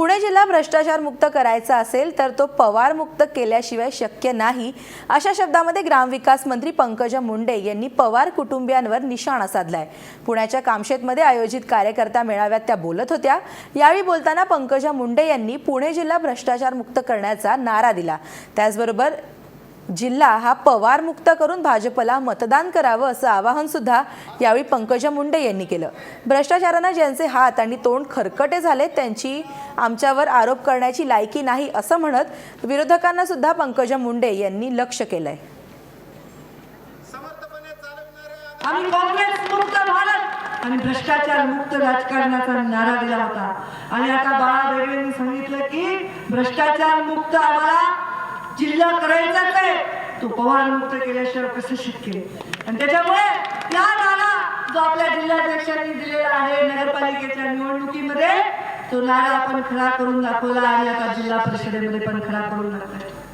पुणे जिल्हा भ्रष्टाचार मुक्त करायचा असेल तर तो पवार मुक्त केल्याशिवाय शक्य नाही अशा शब्दामध्ये ग्रामविकास मंत्री पंकजा मुंडे यांनी पवार कुटुंबियांवर निशाणा साधलाय. पुण्याच्या कामशेतमध्ये आयोजित कार्यकर्ता मेळाव्यात त्या बोलत होत्या. यावेळी बोलताना पंकजा मुंडे यांनी पुणे जिल्हा भ्रष्टाचार मुक्त करण्याचा नारा दिला. त्याचबरोबर जिल्हा हा पवार मुक्त करून भाजपला मतदान करावं असं आवाहन सुद्धा यावेळी पंकजा मुंडे यांनी केलं. भ्रष्टाचारानं ज्यांचे हात आणि तोंड खरकटे झाले त्यांची आमच्यावर आरोप करण्याची लायकी नाही असं म्हणत विरोधकांना सुद्धा पंकजा मुंडे यांनी लक्ष केलंय. आम्ही काँग्रेस मुक्त भारत आणि भ्रष्टाचार मुक्त राजकारणाचा नारा दिला होता. आणि आता बाळा बेगडेंनी सांगितलं की भ्रष्टाचार मुक्त आम्हाला जिल्हा करायचाच आहे तो पवारमुक्त केल्याशिवाय कसं शक्य आणि त्याच्यामुळे या नारा जो आपल्या जिल्हाध्यक्षांनी दिलेला आहे नगरपालिकेच्या निवडणुकीमध्ये तो नारा आपण खरा करून दाखवला आणि आता जिल्हा परिषदेमध्ये पण खरा करून दाखवला.